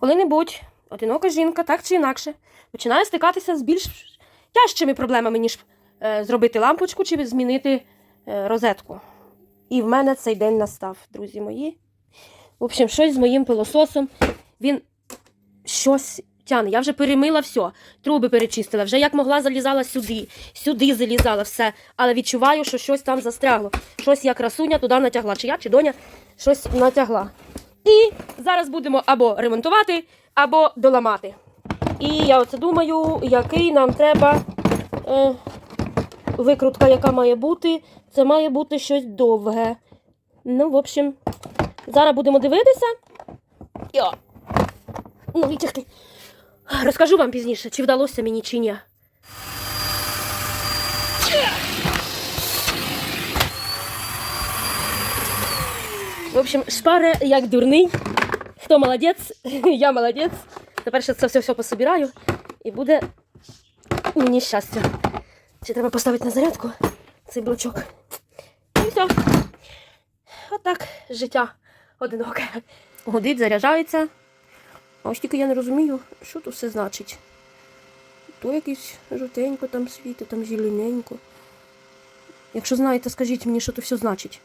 коли-небудь одинока жінка, так чи інакше, починає стикатися з більш тяжчими проблемами, ніж е, зробити лампочку чи змінити е, розетку. І в мене цей день настав, друзі мої. В общем, щось з моїм пилососом. Він щось тяне. Я вже перемила все, труби перечистила, вже як могла залізала сюди, сюди залізала все. Але відчуваю, що щось там застрягло. Щось я красуня туди натягла. Чи я, чи доня щось натягла. І зараз будемо або ремонтувати, або доламати. І я оце думаю, який нам треба е, викрутка, яка має бути. Це має бути щось довге. Ну, в общем, зараз будемо дивитися. Йо. Ну, витягти. Розкажу вам пізніше, чи вдалося мені, чи ні. В общем, шпаре як дурний. Хто молодець? Я молодець. Тепер ще це все, все пособираю і буде мені щастя. Ще треба поставити на зарядку цей блочок. І все. Отак життя одиноке. Гудить, заряджається. А ось тільки я не розумію, що тут все значить. То якесь жовтенько там світить, там зелененько. Якщо знаєте, скажіть мені, що то все значить.